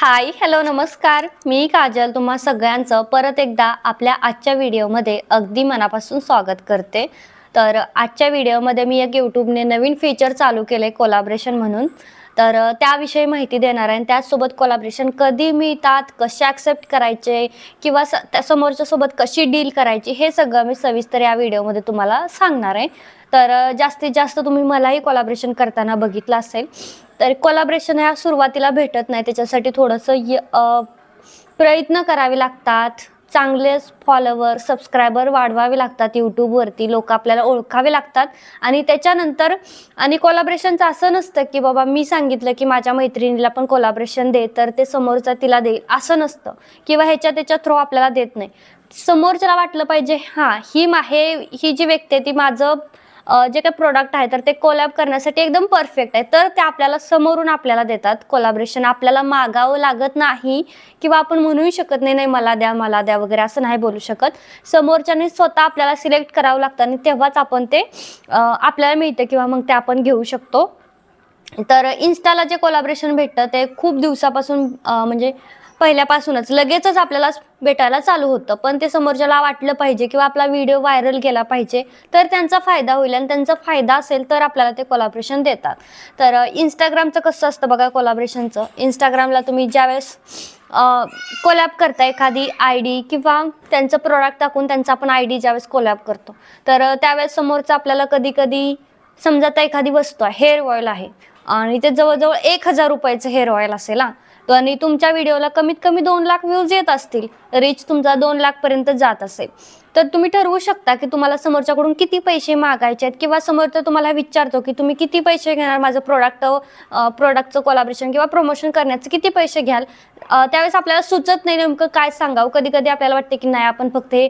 Hi hello नमस्कार. मी काजल तुम्हा सगळ्यांचं परत एकदा आपल्या आजच्या व्हिडिओमध्ये अगदी मनापासून स्वागत करते. तर आजच्या व्हिडिओमध्ये मी एक यूट्यूबने नवीन फीचर चालू केले कोलाब्रेशन म्हणून. तर त्याविषयी माहिती देणार आहे. आणि त्याचसोबत कोलाब्रेशन कधी मिळतात कसे ॲक्सेप्ट करायचे किंवा स त्या समोरच्या सोबत कशी डील करायची हे सगळं मी सविस्तर या व्हिडिओमध्ये तुम्हाला सांगणार आहे. तर जास्तीत जास्त तुम्ही मलाही कोलाब्रेशन करताना बघितलं असेल तर कोलाब्रेशन ह्या सुरुवातीला भेटत नाही. त्याच्यासाठी थोडंसं य- प्रयत्न करावे लागतात. चांगलेच फॉलोवर सबस्क्रायबर वाढवावे लागतात यूट्यूबवरती लोक आपल्याला ओळखावे लागतात. आणि त्याच्यानंतर आणि कोलाब्रेशनचं असं नसतं की बाबा मी सांगितलं की माझ्या मैत्रिणीला पण कोलाब्रेशन दे तर ते समोरचा तिला देईल. असं नसतं. किंवा ह्याच्या त्याच्या थ्रू आपल्याला देत नाही. समोरच्याला वाटलं पाहिजे हां ही मा हे ही जी व्यक्ती आहे ती माझं जे काही प्रोडक्ट आहे तर ते कोलॅब करण्यासाठी एकदम परफेक्ट आहे. तर ते आपल्याला समोरून आपल्याला देतात. कोलॅबरेशन आपल्याला मागावं लागत नाही किंवा आपण म्हणूही शकत नाही नाही मला द्या मला द्या वगैरे असं नाही बोलू शकत. समोरच्याने स्वतः आपल्याला सिलेक्ट करावं लागतं आणि तेव्हाच आपण ते आपल्याला मिळतं किंवा मग ते आपण घेऊ शकतो. तर इन्स्टाला जे कोलॅबरेशन भेटतं ते खूप दिवसापासून म्हणजे पहिल्यापासूनच. लगेचच आपल्याला भेटायला चालू होतं. पण ते समोरच्याला वाटलं पाहिजे किंवा आपला व्हिडिओ व्हायरल गेला पाहिजे तर त्यांचा फायदा होईल. आणि त्यांचा फायदा असेल तर आपल्याला ते कोलॅबरेशन देतात. तर इंस्टाग्रामचं कसं असतं बघा कोलॅबरेशनचं इंस्टाग्रामला तुम्ही ज्यावेळेस कोलॅब करता एखादी आय डी किंवा त्यांचं प्रोडक्ट टाकून त्यांचा आपण आय डी ज्यावेळेस कोलॅब करतो. तर त्यावेळेस समोरचं आपल्याला कधी कधी समजा तर एखादी वस्तू आहे हेअर ऑइल आहे. आणि ते जवळजवळ एक हजार रुपयाचं हेअर ऑइल असेल हा. तर आणि तुमच्या व्हिडिओला कमीत कमी दोन लाख व्ह्यूज येत असतील रीच तुमचा दोन लाखपर्यंत जात असेल. तर तुम्ही ठरवू शकता की तुम्हाला समोरच्याकडून किती पैसे मागायचे आहेत किंवा समोरचा तुम्हाला विचारतो की तुम्ही किती पैसे घेणार माझं प्रोडक्ट प्रोडक्टचं कोलाब्रेशन किंवा प्रमोशन करण्याचं किती पैसे घ्याल? त्यावेळेस आपल्याला सुचत नाही नेमकं काय सांगावं. कधी कधी आपल्याला वाटते की नाही आपण फक्त हे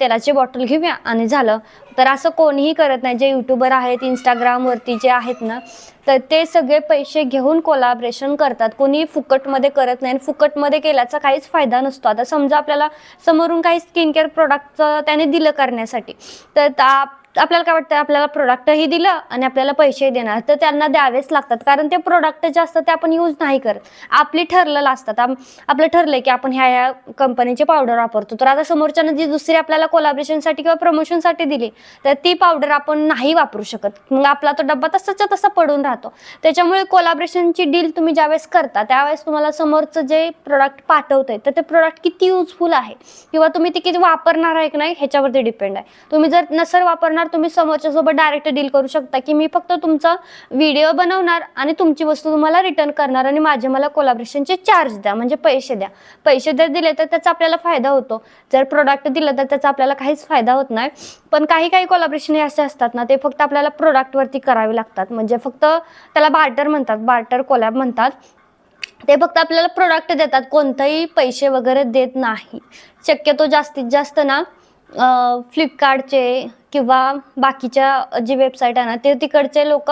तेलाची बॉटल घेऊया आणि झालं. तर असं कोणीही करत नाही. जे यूट्यूबर आहेत इंस्टाग्रामवरती जे आहेत ना तर ते सगळे पैसे घेऊन कोलाब्रेशन करतात. कोणी फुकटमध्ये करत नाही आणि फुकटमध्ये केल्याचा काहीच फायदा नसतो. आता समजा आपल्याला समोरून काही स्किन केअर प्रोडक्टचं त्याने दिलं करण्यासाठी तर त्या आपल्याला काय वाटतं? आपल्याला प्रोडक्टही दिलं आणि आपल्याला पैसेही देणार. तर त्यांना द्यावेच लागतात. कारण ते प्रोडक्ट जे असतात ते आपण यूज नाही करत. आपली ठरलेलं असतात. आपलं ठरलं की आपण ह्या ह्या कंपनीचे पावडर वापरतो. तर आता समोरच्यानं जी दुसरी आपल्याला कोलाब्रेशनसाठी किंवा प्रमोशनसाठी दिली तर ती पावडर आपण नाही वापरू शकत. मग आपला तो डब्बा तसाच्या तसा पडून राहतो. त्याच्यामुळे कोलाब्रेशनची डील तुम्ही ज्यावेळेस करता त्यावेळेस तुम्हाला समोरचं जे प्रोडक्ट पाठवतंय तर ते प्रोडक्ट किती युजफुल आहे? किंवा तुम्ही ते किती वापरणार आहे की नाही ह्याच्यावरती डिपेंड आहे. तुम्ही जर नसर वापरणार तुम्ही समोरच्या सोबत डायरेक्ट डील करू शकता की मी फक्त तुमचा व्हिडिओ बनवणार आणि तुमची वस्तू तुम्हाला रिटर्न करणार आणि माझे मला कोलाब्रेशनचे चार्ज द्या म्हणजे पैसे द्या. पैसे जर दिले तर त्याचा आपल्याला फायदा होतो. जर प्रोडक्ट दिलं तर त्याचा आपल्याला काहीच फायदा होत नाही. पण काही काही कोलाब्रेशन हे असे असतात ना ते फक्त आपल्याला प्रोडक्टवरती करावे लागतात. म्हणजे फक्त त्याला बार्टर म्हणतात बार्टर कोलॅब म्हणतात. ते फक्त आपल्याला प्रोडक्ट देतात कोणतंही पैसे वगैरे देत नाही. शक्यतो जास्तीत जास्त ना फ्लिपकार्टचे किंवा बाकीच्या जी वेबसाईट आहे ना ते तिकडचे लोक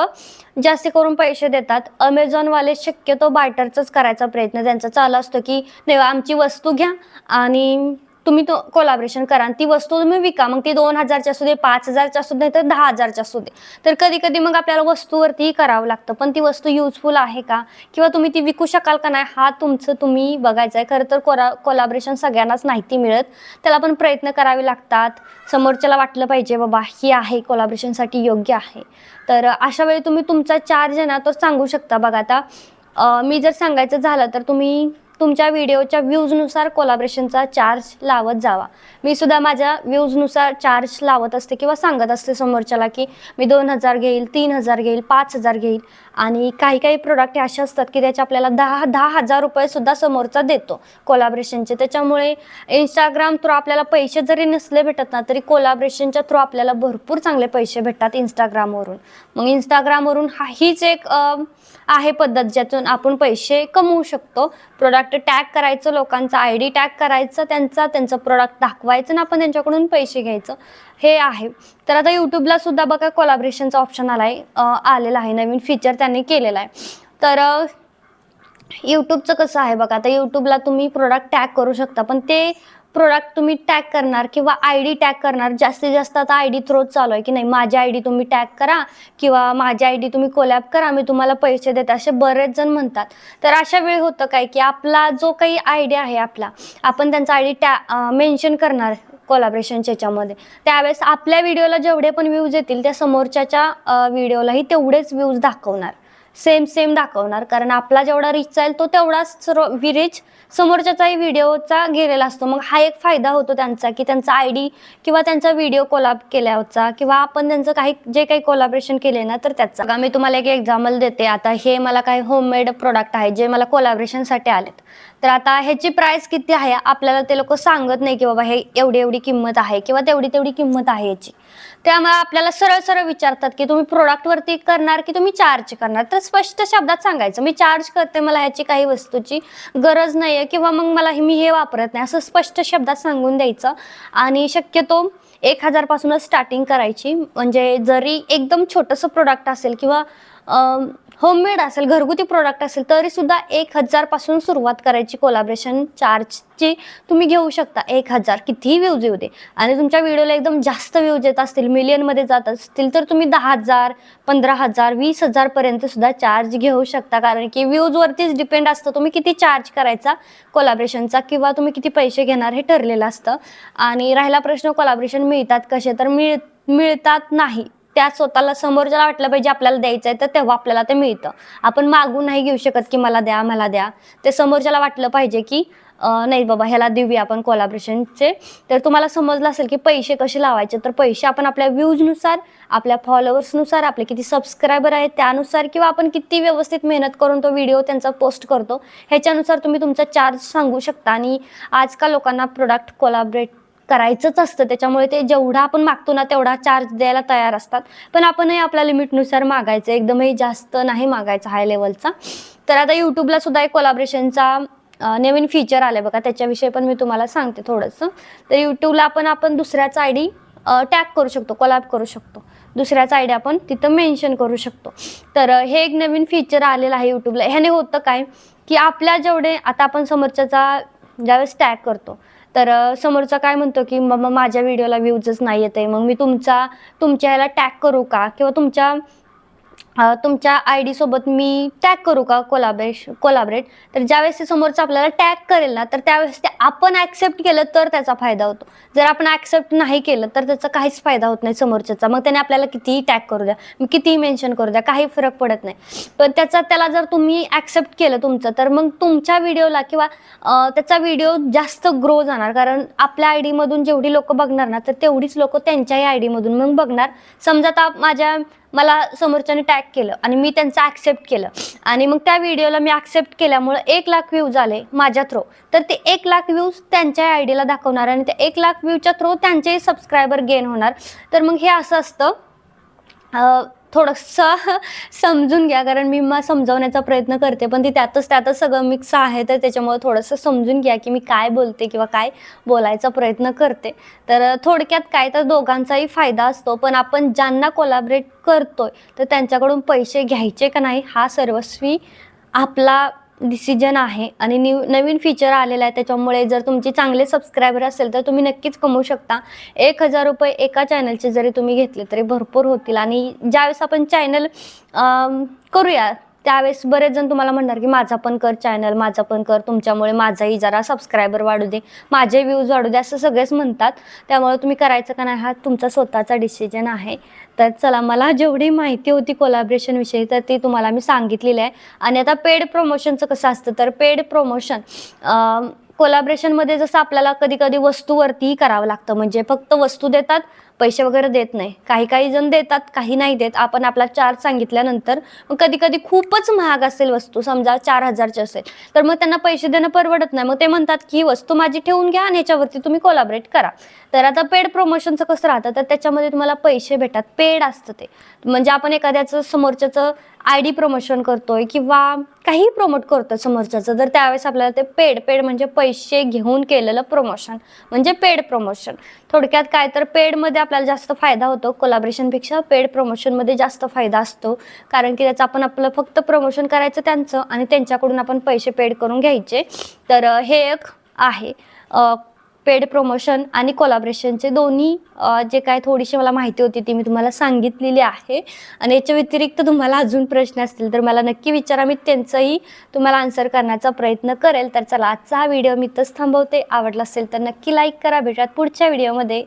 जास्त करून पैसे देतात. अमेझॉनवाले शक्यतो बार्टरचाच करायचा प्रयत्न त्यांचा चालू असतो की नाही आमची वस्तू घ्या आणि तुम्ही तो कोलाब्रेशन करा ती वस्तू तुम्ही विका. मग ती दोन हजारची असू दे पाच हजारची असू दे तर दहा हजारची असू दे. तर कधी कधी मग आपल्याला वस्तूवरतीही करावं लागतं. पण ती वस्तू युजफुल आहे का? किंवा तुम्ही ती विकू शकाल का नाही? हा तुमचं तुम्ही बघायचं आहे खरं तर कोरा कोलाब्रेशन सगळ्यांनाच माहिती मिळत त्याला पण प्रयत्न करावे लागतात. समोरच्याला वाटलं पाहिजे बाबा ही आहे कोलाब्रेशनसाठी योग्य आहे. तर अशा वेळी तुम्ही तुमचा चार्ज आहे ना तो सांगू शकता. बघा आता मी जर सांगायचं झालं तर तुम्ही तुमच्या व्हिडिओच्या व्ह्यूजनुसार कोलाब्रेशनचा चार्ज लावत जावा. मी सुद्धा माझ्या व्ह्यूजनुसार चार्ज लावत असते किंवा सांगत असते समोरच्याला की मी दोन हजार घेईल तीन हजार घेईल पाच हजार घेईल. आणि काही काही प्रोडक्ट हे असे असतात की त्याचे आपल्याला दहा दहा हजार रुपयेसुद्धा समोरचा देतो कोलाब्रेशनचे त्याच्यामुळे इंस्टाग्राम थ्रू आपल्याला पैसे जरी नसले भेटत ना तरी कोलाब्रेशनच्या थ्रू आपल्याला भरपूर चांगले पैसे भेटतात इंस्टाग्रामवरून मग इंस्टाग्रामवरून हा हीच एक आहे पद्धत ज्यातून आपण पैसे कमवू शकतो. प्रोडक्ट टॅग करायचं लोकांचा आय डी टॅग करायचं त्यांचा त्यांचं प्रोडक्ट दाखवायचं ना आपण त्यांच्याकडून पैसे घ्यायचं. हे आहे. तर आता यूट्यूबला सुद्धा बघा कोलाब्रेशनचा ऑप्शन आला आहे आलेला आहे नवीन फीचर त्यांनी केलेला आहे. तर यूट्यूबचं कसं आहे बघा आता यूट्यूबला तुम्ही प्रोडक्ट टॅग करू शकता पण ते प्रोडक्ट तुम्ही टॅग करणार किंवा आय डी टॅग करणार जास्तीत जास्त आता आय डी थ्रोच चालू आहे की नाही माझी आय डी तुम्ही टॅग करा किंवा माझी आय डी तुम्ही कोलॅब करा मी तुम्हाला पैसे देते असे बरेच जण म्हणतात. तर अशा वेळी होतं काय की आपला जो काही आयडिया आहे आपला आपण त्यांचा आय डी टॅ मेन्शन करणार कोलॅबरेशनच्या याच्यामध्ये त्यावेळेस आपल्या व्हिडिओला जेवढे पण व्ह्यूज येतील त्या समोरच्याच्या व्हिडिओलाही तेवढेच व्ह्यूज दाखवणार. सेम सेम दाखवणार. कारण आपला जेवढा रीच जाईल तो तेवढाच रीच समोरच्याचाही व्हिडिओचा गेलेला असतो. मग हा एक फायदा होतो त्यांचा की त्यांचा आय डी किंवा त्यांचा व्हिडिओ कोलाब केल्याचा किंवा आपण त्यांचं काही जे काही कोलाबरेशन केले ना तर त्याचा. बघा, मी तुम्हाला एक एक्झाम्पल देते. आता हे मला काही होममेड प्रोडक्ट आहे जे मला कोलाबरेशनसाठी आलेत. तर आता ह्याची प्राइस किती आहे? आपल्याला ते लोक सांगत नाही की बाबा हे एवढी एवढी किंमत आहे किंवा तेवढी तेवढी किंमत आहे याची. त्यामुळे आपल्याला सरळ सरळ विचारतात की तुम्ही प्रोडक्टवरती करणार की तुम्ही चार्ज करणार? तर स्पष्ट शब्दात सांगायचं मी चार्ज करते मला ह्याची काही वस्तूची गरज नाही आहे किंवा मग मला हे- मी हे वापरत नाही असं स्पष्ट शब्दात सांगून द्यायचं. आणि शक्यतो एक हजारपासूनच स्टार्टिंग करायची. म्हणजे जरी एकदम छोटंसं प्रोडक्ट असेल किंवा होममेड असेल घरगुती प्रोडक्ट असेल तरी सुद्धा एक हजारपासून सुरुवात करायची कोलाब्रेशन चार्जची तुम्ही घेऊ शकता. एक हजार कितीही व्ह्यूज येऊ दे. आणि तुमच्या व्हिडिओला एकदम जास्त व्ह्यूज येत असतील मिलियनमध्ये जात असतील तर तुम्ही दहा हजार पंधरा हजार वीस हजारपर्यंत सुद्धा चार्ज घेऊ शकता. कारण की व्ह्यूजवरतीच डिपेंड असतं तुम्ही किती चार्ज करायचा कोलाब्रेशनचा किंवा तुम्ही किती पैसे घेणार हे ठरलेलं असतं. आणि राहिला प्रश्न कोलाब्रेशन मिळतात कसे? तर मिळ मिळतात नाही. त्या स्वतःला समोर ज्याला वाटलं पाहिजे आपल्याला द्यायचं आहे तर तेव्हा आपल्याला ते मिळतं. आपण मागून नाही घेऊ शकत की मला द्या मला द्या. ते समोरच्याला वाटलं पाहिजे की नाही बाबा ह्याला देऊया आपण कोलॅबरेशनचे तर तुम्हाला समजलं असेल की पैसे कसे लावायचे तर पैसे आपण आपल्या व्ह्यूजनुसार आपल्या फॉलोअर्सनुसार आपले किती सबस्क्रायबर आहेत त्यानुसार किंवा आपण किती व्यवस्थित मेहनत करून तो व्हिडिओ त्यांचा पोस्ट करतो ह्याच्यानुसार तुम्ही तुमचा चार्ज सांगू शकता. आणि आजकाल लोकांना प्रोडक्ट कोलॅबरेट करायचंच असतं. त्याच्यामुळे ते जेवढा आपण मागतो ना तेवढा चार्ज द्यायला तयार असतात. पण आपणही आपल्या लिमिटनुसार मागायचं. एकदमही जास्त नाही मागायचं हाय लेवलचा तर आता यूट्यूबला सुद्धा एक कोलाब्रेशनचा नवीन फीचर आलं बघा. त्याच्याविषयी पण मी तुम्हाला सांगते थोडंसं. तर यूट्यूबला आपण आपण दुसऱ्याचा आय डी टॅग करू शकतो कोलॅब करू शकतो. दुसऱ्याचा आयडी आपण तिथं मेन्शन करू शकतो. तर हे एक नवीन फीचर आलेलं आहे यूट्यूबला ह्याने होतं काय? की आपल्या जेवढे आता आपण समोरच्याचा ज्यावेळेस टॅग करतो तर समोरचा काय म्हणतो की मग माझ्या व्हिडिओला व्ह्यूजच नाही येत आहे. मग मी तुमचा तुमच्या ह्याला टॅग करू का? किंवा तुमच्या तुमच्या आय डीसोबत मी टॅग करू का कोलाबरेश कोलाबरेट तर ज्यावेळेस ते समोरचं आपल्याला टॅग करेल ना तर त्यावेळेस ते आपण ॲक्सेप्ट केलं तर त्याचा फायदा होतो. जर आपण ॲक्सेप्ट नाही केलं तर त्याचा काहीच फायदा होत नाही समोरच्याचा. मग त्याने आपल्याला कितीही टॅग करू द्या मग कितीही मेन्शन करू द्या काही फरक पडत नाही. पण त्याचा त्याला जर तुम्ही ॲक्सेप्ट केलं तुमचं तर मग तुमच्या व्हिडिओला किंवा त्याचा व्हिडिओ जास्त ग्रो जाणार. कारण आपल्या आय डीमधून जेवढी लोक बघणार ना तर तेवढीच लोक त्यांच्याही आय डीमधून मग बघणार. समजा आता माझ्या मला समोरच्याने टॅग केलं आणि मी त्यांचं ॲक्सेप्ट केलं. आणि मग त्या व्हिडिओला मी ॲक्सेप्ट केल्यामुळं एक लाख व्ह्यूज आले माझ्या थ्रो तर ते एक लाख व्ह्यूज त्यांच्या आय डीला दाखवणार आणि त्या एक लाख व्ह्यूच्या थ्रो त्यांचेही सबस्क्रायबर गेन होणार. तर मग हे असं असतं थोडंसं समजून घ्या कारण मी मग समजावण्याचा प्रयत्न करते. पण ती त्यातच त्यातच सगळं मिक्स आहे तर त्याच्यामुळे थोडंसं समजून घ्या की मी काय बोलते किंवा काय बोलायचा प्रयत्न करते. तर थोडक्यात काय तर दोघांचाही फायदा असतो पण आपण ज्यांना कोलॅबरेट करतोय तर त्यांच्याकडून पैसे घ्यायचे का नाही हा सर्वस्वी आपला डिसिजन आहे आणि न्यू नवीन फीचर आलेलं आहे त्याच्यामुळे जर तुमचे चांगले सबस्क्रायबर असेल तर तुम्ही नक्कीच कमवू शकता. एक हजार रुपये एका चॅनलचे जरी तुम्ही घेतले तरी भरपूर होतील. आणि ज्यावेळेस आपण चॅनल करूया त्यावेळेस बरेच जण तुम्हाला म्हणणार की माझा पण कर चॅनल माझा पण कर तुमच्यामुळे माझाही जरा सबस्क्रायबर वाढू दे माझे व्ह्यूज वाढू दे असं सगळेच म्हणतात. त्यामुळे तुम्ही करायचं का नाही हा तुमचा स्वतःचा डिसिजन आहे. तर चला मला जेवढी माहिती होती कोलॅबरेशनविषयी तर ती तुम्हाला मी सांगितलेली आहे. आणि आता पेड प्रमोशनचं कसं असतं तर पेड प्रमोशन कोलॅबरेशनमध्ये जसं आपल्याला कधी कधी वस्तूवरतीही करावं लागतं. म्हणजे फक्त वस्तू देतात पैसे वगैरे देत नाही. काही काही जण देतात काही नाही देत. आपण आपला चार्ज सांगितल्यानंतर मग कधी कधी खूपच महाग असेल वस्तू. समजा चार हजारची असेल. तर मग त्यांना पैसे देणं परवडत नाही. मग ते म्हणतात की ही वस्तू माझी ठेवून घ्या आणि ह्याच्यावरती तुम्ही कोलाबरेट करा. तर आता पेड प्रमोशनचं कसं राहतं? तर त्याच्यामध्ये तुम्हाला पैसे भेटतात. पेड असतं ते. म्हणजे आपण एखाद्याचं समोरच्याचं आय डी प्रमोशन करतोय किंवा काही प्रमोट करतो समोरच्याचं. तर त्यावेळेस आपल्याला ते पेड पेड म्हणजे पैसे घेऊन केलेलं प्रमोशन म्हणजे पेड प्रमोशन थोडक्यात काय तर पेडमध्ये आपल्याला जास्त फायदा होतो. कोलाब्रेशनपेक्षा पेड प्रमोशनमध्ये जास्त फायदा असतो. कारण की त्याचं आपण आपलं फक्त प्रमोशन करायचं त्यांचं आणि त्यांच्याकडून आपण पैसे पेड करून घ्यायचे. तर हे एक आहे. पेड प्रमोशन आणि कोलाब्रेशनचे दोन्ही जे काय थोडीशी मला माहिती होती ती मी तुम्हाला सांगितलेली आहे. आणि याच्या व्यतिरिक्त तुम्हाला अजून प्रश्न असतील तर मला नक्की विचारा. मी त्यांचंही तुम्हाला आन्सर करण्याचा प्रयत्न करेल. तर चला आजचा हा व्हिडिओ मी इथंच थांबवते. आवडला असेल तर नक्की लाईक करा. भेटूयात पुढच्या व्हिडिओमध्ये